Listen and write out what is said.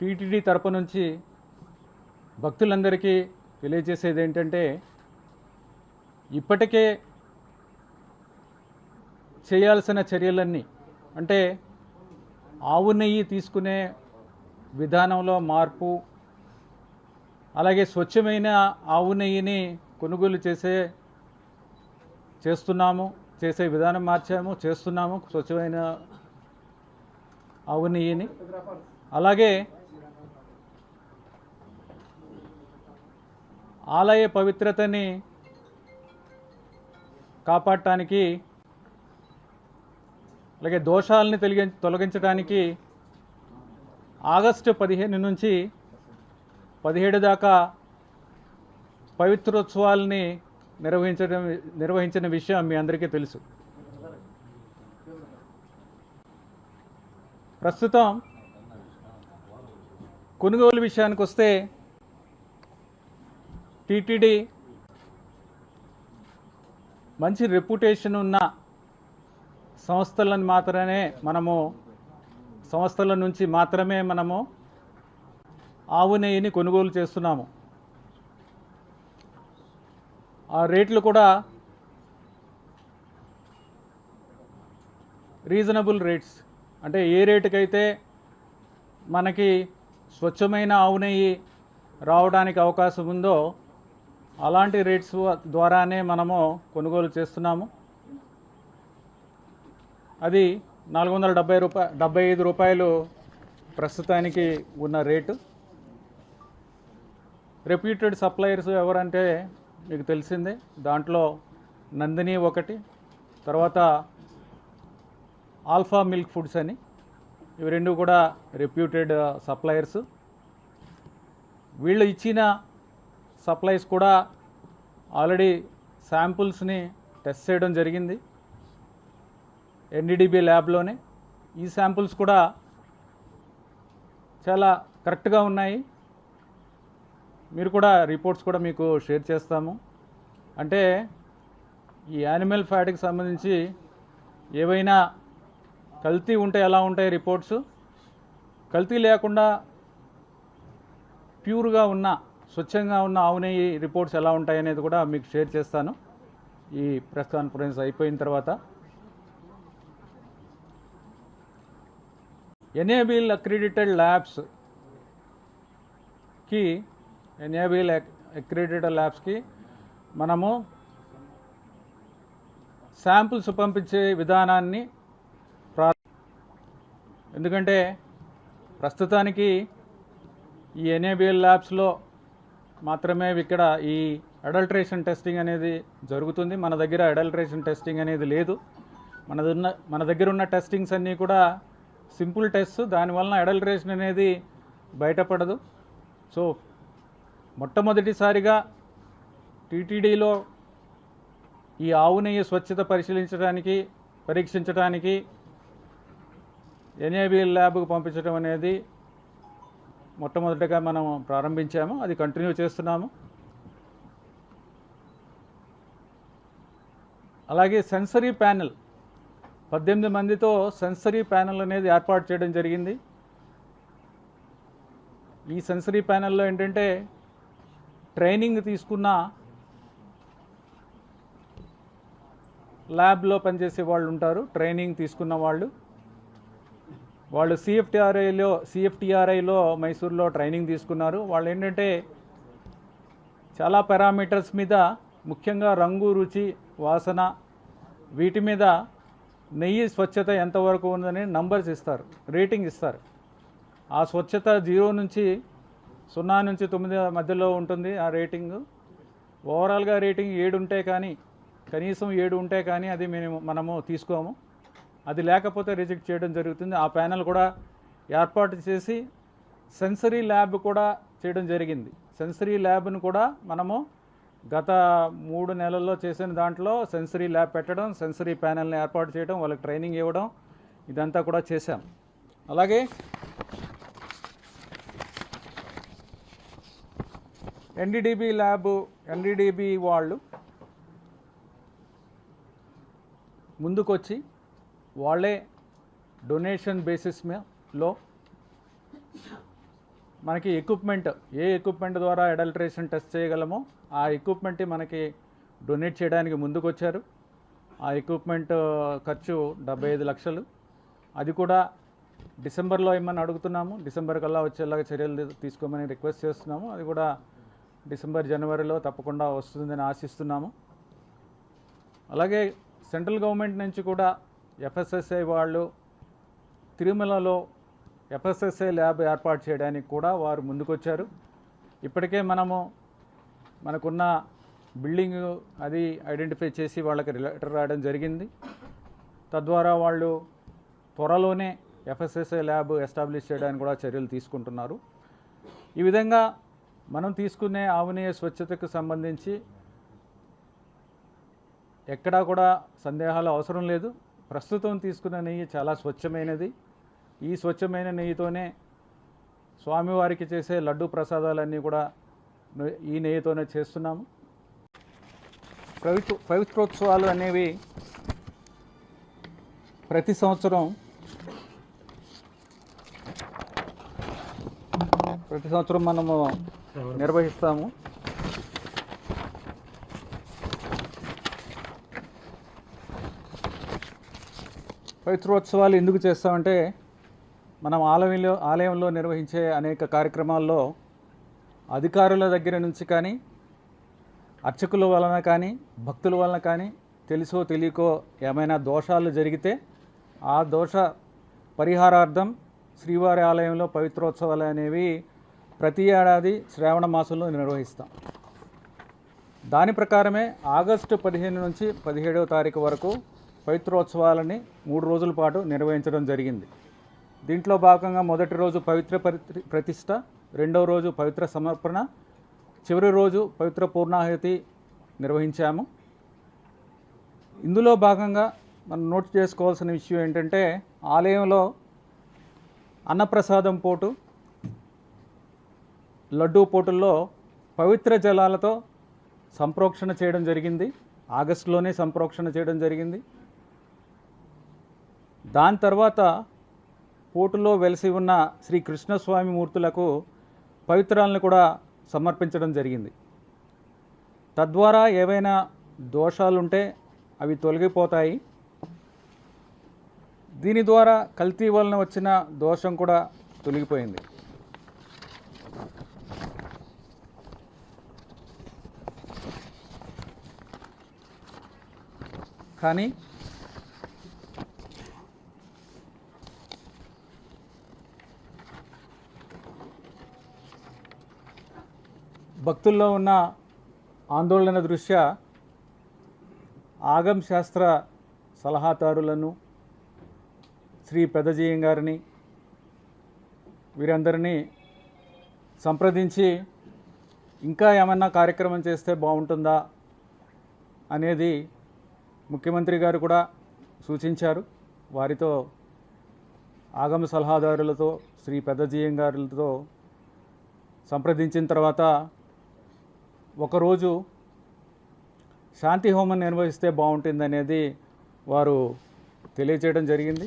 TTD తరపు నుంచి భక్తులందరికీ తెలియజేసేది ఏంటంటే ఇప్పటికే చేయాల్సిన చర్యలన్నీ అంటే ఆవు నెయ్యి తీసుకునే విధానంలో మార్పు అలాగే స్వచ్ఛమైన ఆవు నెయ్యిని కొనుగోలు చేసే చేస్తున్నాము చేసే విధానం మార్చాము చేస్తున్నాము స్వచ్ఛమైన ఆవు నెయ్యిని. అలాగే ఆలయ పవిత్రతని కాపాడటానికి అలాగే దోషాలని తొలగి తొలగించడానికి ఆగస్టు పదిహేను నుంచి పదిహేడు దాకా పవిత్రోత్సవాల్ని నిర్వహించడం నిర్వహించిన విషయం మీ అందరికీ తెలుసు. ప్రస్తుతం కొనుగోలు విషయానికి వస్తే టీటీడీ మంచి రెప్యుటేషన్ ఉన్న సంస్థలను మాత్రమే మనము సంస్థల నుంచి మాత్రమే మనము ఆవు నెయ్యిని కొనుగోలు చేస్తున్నాము. ఆ రేట్లు కూడా రీజనబుల్ రేట్స్ అంటే ఏ రేటుకైతే మనకి స్వచ్ఛమైన ఆవు నెయ్యి రావడానికి అవకాశం ఉందో అలాంటి రేట్స్ ద్వారానే మనము కొనుగోలు చేస్తున్నాము. అది నాలుగు వందల డెబ్బై రూపాయ డెబ్బై ఐదు రూపాయలు ప్రస్తుతానికి ఉన్న రేటు రెప్యూటెడ్ సప్లయర్స్ ఎవరంటే మీకు తెలిసిందే దాంట్లో నందిని ఒకటి తర్వాత ఆల్ఫా మిల్క్ ఫుడ్స్ అని. ఇవి రెండు కూడా రెప్యూటెడ్ సప్లయర్స్ వీళ్ళు ఇచ్చిన సప్లైస్ కూడా ఆల్రెడీ శాంపుల్స్ని టెస్ట్ చేయడం జరిగింది. ఎన్డీడీబీ ల్యాబ్లోనే ఈ శాంపుల్స్ కూడా చాలా కరెక్ట్గా ఉన్నాయి. మీరు కూడా రిపోర్ట్స్ కూడా మీకు షేర్ చేస్తాము. అంటే ఈ యానిమల్ ఫ్యాట్కి సంబంధించి ఏవైనా కల్తీ ఉంటే ఎలా ఉంటాయి రిపోర్ట్స్? కల్తీ లేకుండా ప్యూర్గా ఉన్న స్వచ్ఛంగా ఉన్న ఆవు నెయ్యి రిపోర్ట్స్ ఎలా ఉంటాయి అనేది కూడా మీకు షేర్ చేస్తాను. ఈ ప్రెస్ కాన్ఫరెన్స్ అయిపోయిన తర్వాత. ఎనేబిల్ అక్రిడిటెడ్ ల్యాబ్స్కి ఎనేబిల్ అక్రిడిటెడ్ ల్యాబ్స్కి మనము శాంపుల్స్ పంపించే విధానాన్ని ప్రా ఎందుకంటే ప్రస్తుతానికి ఈ ఎనేబిఎల్ ల్యాబ్స్లో మాత్రమే ఇక్కడ ఈ అడల్ట్రేషన్ టెస్టింగ్ అనేది జరుగుతుంది. మన దగ్గర అడల్ట్రేషన్ టెస్టింగ్ అనేది లేదు. మనదున్న ఉన్న మన దగ్గర ఉన్న టెస్టింగ్స్ అన్నీ కూడా సింపుల్ టెస్ట్ దానివలన అడల్ట్రేషన్ అనేది బయటపడదు. సో మొట్టమొదటిసారిగా టీటీడీలో ఈ ఆవు నెయ్యి స్వచ్ఛత పరిశీలించడానికి పరీక్షించడానికి ఎన్ఏబిఎల్ ల్యాబ్కు పంపించడం అనేది మొట్టమొదటిగా మనం ప్రారంభించాము అది కంటిన్యూ చేస్తున్నాము. అలాగే సెన్సరీ ప్యానెల్ పద్దెనిమిది మందితో సెన్సరీ ప్యానెల్ అనేది ఏర్పాటు చేయడం జరిగింది. ఈ సెన్సరీ ప్యానెల్లో ఏంటంటే ట్రైనింగ్ తీసుకున్న ల్యాబ్లో పనిచేసే వాళ్ళు ఉంటారు ట్రైనింగ్ తీసుకున్న వాళ్ళు. వాళ్ళు సిఎఫ్టీఆర్ఐలో సిఎఫ్టీఆర్ఐలో మైసూర్లో ట్రైనింగ్ తీసుకున్నారు. వాళ్ళు ఏంటంటే చాలా పారామీటర్స్ మీద ముఖ్యంగా రంగు రుచి వాసన వీటి మీద నెయ్యి స్వచ్ఛత ఎంతవరకు ఉందని నంబర్స్ ఇస్తారు రేటింగ్ ఇస్తారు. ఆ స్వచ్ఛత జీరో నుంచి సున్నా నుంచి తొమ్మిది మధ్యలో ఉంటుంది ఆ రేటింగ్ ఓవరాల్గా రేటింగ్ ఏడు ఉంటే కానీ కనీసం ఏడు ఉంటే కానీ అది మేము మనము తీసుకోము. అది లేకపోతే రిజెక్ట్ చేయడం జరుగుతుంది. ఆ ప్యానెల్ కూడా ఏర్పాటు చేసి సెన్సరీ ల్యాబ్ కూడా చేయడం జరిగింది. సెన్సరీ ల్యాబ్ను కూడా మనము గత మూడు నెలల్లో చేసిన దాంట్లో సెన్సరీ ల్యాబ్ పెట్టడం సెన్సరీ ప్యానెల్ని ఏర్పాటు చేయడం వాళ్ళకి ట్రైనింగ్ ఇవ్వడం ఇదంతా కూడా చేశాం. అలాగే ఎన్డీడీబీ ల్యాబ్ ఎన్డీడీబీ వాళ్ళు ముందుకొచ్చి వాళ్ళే డొనేషన్ బేసిస్లో మనకి ఎక్విప్మెంట్ ఏ ఎక్విప్మెంట్ ద్వారా అడల్ట్రేషన్ టెస్ట్ చేయగలమో ఆ ఎక్విప్మెంట్ మనకి డొనేట్ చేయడానికి ముందుకొచ్చారు. ఆ ఎక్విప్మెంట్ ఖర్చు డెబ్బై ఐదు లక్షలు. అది కూడా డిసెంబర్లో ఏమని అడుగుతున్నాము? డిసెంబర్ కల్లా వచ్చేలాగా చర్యలు తీసుకోమని రిక్వెస్ట్ చేస్తున్నాము. అది కూడా డిసెంబర్ జనవరిలో తప్పకుండా వస్తుందని ఆశిస్తున్నాము. అలాగే సెంట్రల్ గవర్నమెంట్ నుంచి కూడా ఎఫ్ఎస్ఎస్ఐ వాళ్ళు తిరుమలలో ఎఫ్ఎస్ఎస్ఐ ల్యాబ్ ఏర్పాటు చేయడానికి కూడా వారు ముందుకొచ్చారు. ఇప్పటికే మనము మనకున్న బిల్డింగ్ అది ఐడెంటిఫై చేసి వాళ్ళకి లెటర్ రాయడం జరిగింది. తద్వారా వాళ్ళు త్వరలోనే ఎఫ్ఎస్ఎస్ఐ ల్యాబ్ ఎస్టాబ్లిష్ చేయడానికి కూడా చర్యలు తీసుకుంటున్నారు. ఈ విధంగా మనం తీసుకునే ఆవునేయ స్వచ్ఛతకు సంబంధించి ఎక్కడా కూడా సందేహాలు అవసరం లేదు. ప్రస్తుతం తీసుకున్న నెయ్యి చాలా స్వచ్ఛమైనది. ఈ స్వచ్ఛమైన నెయ్యితోనే స్వామివారికి చేసే లడ్డు ప్రసాదాలన్నీ కూడా ఈ నెయ్యితోనే చేస్తున్నాము. పవిత్ర పవిత్రోత్సవాలు అనేవి ప్రతి సంవత్సరం ప్రతి సంవత్సరం మనము నిర్వహిస్తాము. పవిత్రోత్సవాలు ఎందుకు చేస్తామంటే మనం ఆలయంలో ఆలయంలో నిర్వహించే అనేక కార్యక్రమాల్లో అధికారుల దగ్గర నుంచి కానీ అర్చకుల వలన కానీ భక్తుల వలన కానీ తెలుసో తెలియకో ఏమైనా దోషాలు జరిగితే ఆ దోష పరిహారార్థం శ్రీవారి ఆలయంలో పవిత్రోత్సవాలు అనేవి ప్రతి ఏడాది శ్రావణ మాసంలో నిర్వహిస్తాం. దాని ప్రకారమే ఆగస్టు పదిహేను నుంచి పదిహేడవ తారీఖు వరకు పవిత్రోత్సవాలని మూడు రోజుల పాటు నిర్వహించడం జరిగింది. దీంట్లో భాగంగా మొదటి రోజు పవిత్ర ప్రతిష్ట రెండవ రోజు పవిత్ర సమర్పణ చివరి రోజు పవిత్ర పూర్ణాహుతి నిర్వహించాము. ఇందులో భాగంగా మనం నోట్ చేసుకోవాల్సిన విషయం ఏంటంటే ఆలయంలో అన్నప్రసాదం పోటు లడ్డూ పోటుల్లో పవిత్ర జలాలతో సంప్రోక్షణ చేయడం జరిగింది. ఆగస్టులోనే సంప్రోక్షణ చేయడం జరిగింది. దాని తర్వాత పోటులో వెలిసి ఉన్న శ్రీ కృష్ణస్వామి మూర్తులకు పవిత్రాలను కూడా సమర్పించడం జరిగింది. తద్వారా ఏవైనా దోషాలుంటే అవి తొలగిపోతాయి. దీని ద్వారా కల్తీ వలన వచ్చిన దోషం కూడా తొలగిపోయింది. కానీ భక్తుల్లో ఉన్న ఆందోళన దృష్ట్యా ఆగం శాస్త్ర సలహాదారులను శ్రీ పెదజీయం గారిని వీరందరినీ సంప్రదించి ఇంకా ఏమన్నా కార్యక్రమం చేస్తే బాగుంటుందా అనేది ముఖ్యమంత్రి గారు కూడా సూచించారు. వారితో ఆగమ సలహాదారులతో శ్రీ పెద్దజీయం గారులతో సంప్రదించిన తర్వాత ఒకరోజు శాంతి హోమం నిర్వహిస్తే బాగుంటుంది అనేది వారు తెలియచేయడం జరిగింది.